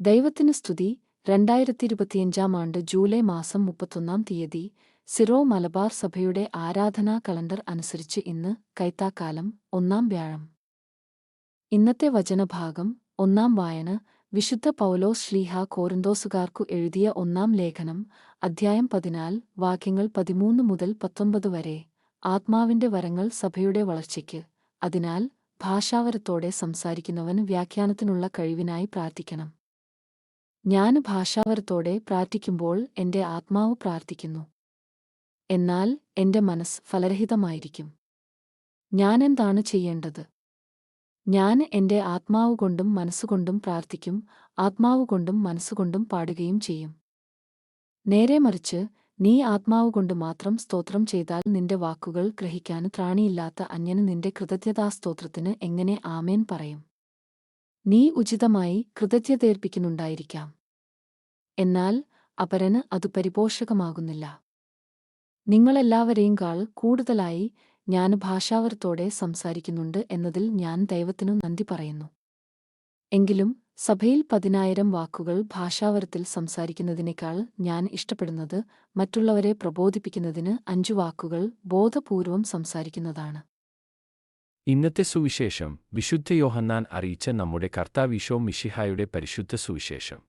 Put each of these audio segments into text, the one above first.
ദൈവത്തിന് സ്തുതി. രണ്ടായിരത്തി ഇരുപത്തിയഞ്ചാം ആണ്ട് ജൂലൈ മാസം മുപ്പത്തൊന്നാം തീയതി സിറോ മലബാർ സഭയുടെ ആരാധനാ കലണ്ടർ അനുസരിച്ച് ഇന്ന് കൈത്താക്കാലം ഒന്നാം വ്യാഴം. ഇന്നത്തെ വചനഭാഗം ഒന്നാം വായന. വിശുദ്ധ പൗലോസ് ശ്ലീഹ കോരന്തോസുകാർക്കു എഴുതിയ ഒന്നാം ലേഖനം. അധ്യായം പതിനാൽ വാക്യങ്ങൾ പതിമൂന്ന് മുതൽ പത്തൊമ്പത് വരെ. ആത്മാവിന്റെ വരങ്ങൾ സഭയുടെ വളർച്ചയ്ക്ക്. അതിനാൽ ഭാഷാവരത്തോടെ സംസാരിക്കുന്നവന് വ്യാഖ്യാനത്തിനുള്ള കഴിവിനായി പ്രാർത്ഥിക്കണം. ഞാൻ ഭാഷാവരത്തോടെ പ്രാർത്ഥിക്കുമ്പോൾ എന്റെ ആത്മാവ് പ്രാർത്ഥിക്കുന്നു. എന്നാൽ എന്റെ മനസ്സ് ഫലരഹിതമായിരിക്കും. ഞാനെന്താണ് ചെയ്യേണ്ടത്? ഞാൻ എന്റെ ആത്മാവുകൊണ്ടും മനസ്സുകൊണ്ടും പ്രാർത്ഥിക്കും ആത്മാവുകൊണ്ടും മനസ്സുകൊണ്ടും പാടുകയും ചെയ്യും. നേരെ മറിച്ച് നീ ആത്മാവുകൊണ്ട് മാത്രം സ്തോത്രം ചെയ്താൽ നിന്റെ വാക്കുകൾ ഗ്രഹിക്കാൻ ത്രാണിയില്ലാത്ത അന്യന് നിന്റെ കൃതജ്ഞതാസ്തോത്രത്തിന് എങ്ങനെ ആമേൻ പറയും? നീ ഉചിതമായി കൃതജ്ഞതയർപ്പിക്കുന്നുണ്ടായിരിക്കാം. എന്നാൽ അപരന് അതു പരിപോഷകമാകുന്നില്ല. നിങ്ങളെല്ലാവരെയും കാൾ കൂടുതലായി ഞാൻ ഭാഷാവരത്തോടെ സംസാരിക്കുന്നുണ്ട് എന്നതിൽ ഞാൻ ദൈവത്തിനു നന്ദി പറയുന്നു. എങ്കിലും സഭയിൽ പതിനായിരം വാക്കുകൾ ഭാഷാവരത്തിൽ സംസാരിക്കുന്നതിനേക്കാൾ ഞാൻ ഇഷ്ടപ്പെടുന്നത് മറ്റുള്ളവരെ പ്രബോധിപ്പിക്കുന്നതിന് അഞ്ചു വാക്കുകൾ ബോധപൂർവം സംസാരിക്കുന്നതാണ്. ഇന്നത്തെ സുവിശേഷം വിശുദ്ധ യോഹന്നാൻ അറിയിച്ച നമ്മുടെ കർത്താവിശോ മിഷിഹായുടെ പരിശുദ്ധ സുവിശേഷം.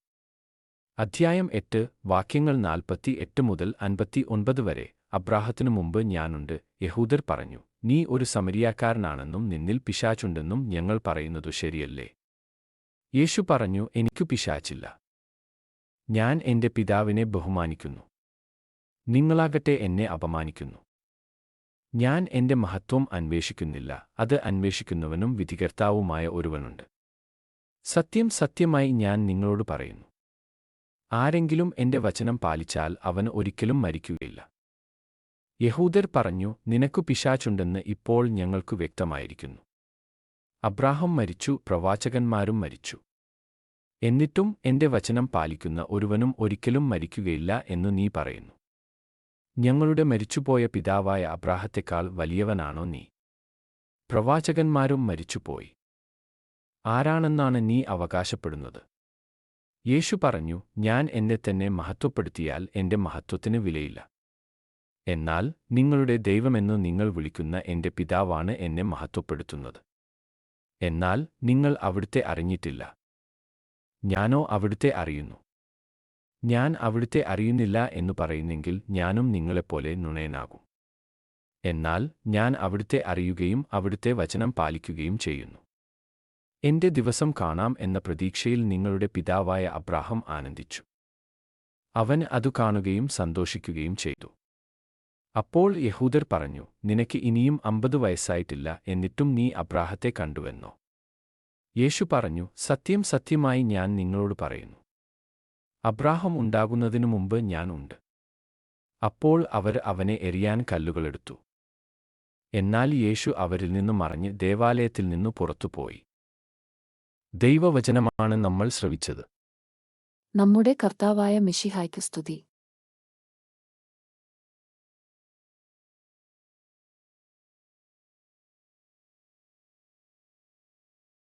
അധ്യായം എട്ട് വാക്യങ്ങൾ നാൽപ്പത്തി എട്ട് മുതൽ അൻപത്തി ഒൻപത് വരെ അബ്രാഹത്തിനു മുമ്പ് ഞാനുണ്ട് യഹൂദർ പറഞ്ഞു നീ ഒരു സമരിയാക്കാരനാണെന്നും നിന്നിൽ പിശാച്ചുണ്ടെന്നും ഞങ്ങൾ പറയുന്നതു ശരിയല്ലേ? യേശു പറഞ്ഞു എനിക്കു പിശാച്ചില്ല ഞാൻ എന്റെ പിതാവിനെ ബഹുമാനിക്കുന്നു. നിങ്ങളാകട്ടെ എന്നെ അപമാനിക്കുന്നു. ഞാൻ എന്റെ മഹത്വം അന്വേഷിക്കുന്നില്ല. അത് അന്വേഷിക്കുന്നവനും വിധികർത്താവുമായ ഒരുവനുണ്ട്. സത്യം സത്യമായി ഞാൻ നിങ്ങളോട് പറയുന്നു. ആരെങ്കിലും എന്റെ വചനം പാലിച്ചാൽ അവന് ഒരിക്കലും മരിക്കുകയില്ല. യഹൂദർ പറഞ്ഞു നിനക്കു പിശാച്ചുണ്ടെന്ന് ഇപ്പോൾ ഞങ്ങൾക്കു വ്യക്തമായിരിക്കുന്നു. അബ്രാഹം മരിച്ചു പ്രവാചകന്മാരും മരിച്ചു. എന്നിട്ടും എന്റെ വചനം പാലിക്കുന്ന ഒരുവനും ഒരിക്കലും മരിക്കുകയില്ല എന്നു നീ പറയുന്നു. ഞങ്ങളുടെ മരിച്ചുപോയ പിതാവായ അബ്രാഹത്തെക്കാൾ വലിയവനാണോ നീ? പ്രവാചകന്മാരും മരിച്ചുപോയി. ആരാണെന്നാണ് നീ അവകാശപ്പെടുന്നത്? യേശു പറഞ്ഞു ഞാൻ എന്നെ തന്നെ മഹത്വപ്പെടുത്തിയാൽ എന്റെ മഹത്വത്തിന് വിലയില്ല. എന്നാൽ നിങ്ങളുടെ ദൈവമെന്ന് നിങ്ങൾ വിളിക്കുന്ന എന്റെ പിതാവാണ് എന്നെ മഹത്വപ്പെടുത്തുന്നത്. എന്നാൽ നിങ്ങൾ അവിടുത്തെ അറിഞ്ഞിട്ടില്ല. ഞാനോ അവിടുത്തെ അറിയുന്നു. ഞാൻ അവിടുത്തെ അറിയുന്നില്ല എന്നു പറയുന്നെങ്കിൽ ഞാനും നിങ്ങളെപ്പോലെ നുണയനാകും. എന്നാൽ ഞാൻ അവിടുത്തെ അറിയുകയും അവിടുത്തെ വചനം പാലിക്കുകയും ചെയ്യുന്നു. എന്റെ ദിവസം കാണാം എന്ന പ്രതീക്ഷയിൽ നിങ്ങളുടെ പിതാവായ അബ്രാഹം ആനന്ദിച്ചു. അവൻ അതു കാണുകയും സന്തോഷിക്കുകയും ചെയ്തു. അപ്പോൾ യഹൂദർ പറഞ്ഞു നിനക്ക് ഇനിയും അമ്പത് വയസ്സായിട്ടില്ല എന്നിട്ടും നീ അബ്രാഹത്തെ കണ്ടുവെന്നോ? യേശു പറഞ്ഞു സത്യം സത്യമായി ഞാൻ നിങ്ങളോട് പറയുന്നു. അബ്രാഹം ഉണ്ടാകുന്നതിനു മുമ്പ് ഞാൻ ഉണ്ട്. അപ്പോൾ അവർ അവനെ എറിയാൻ കല്ലുകളെടുത്തു എന്നാൽ യേശു അവരിൽ നിന്നു മറിഞ്ഞ് ദേവാലയത്തിൽ നിന്നു പുറത്തുപോയി ദൈവവചനമാണ് നമ്മൾ ശ്രവിച്ചത്. നമ്മുടെ കർത്താവായ മിഷിഹായ്ക്ക് സ്തുതി.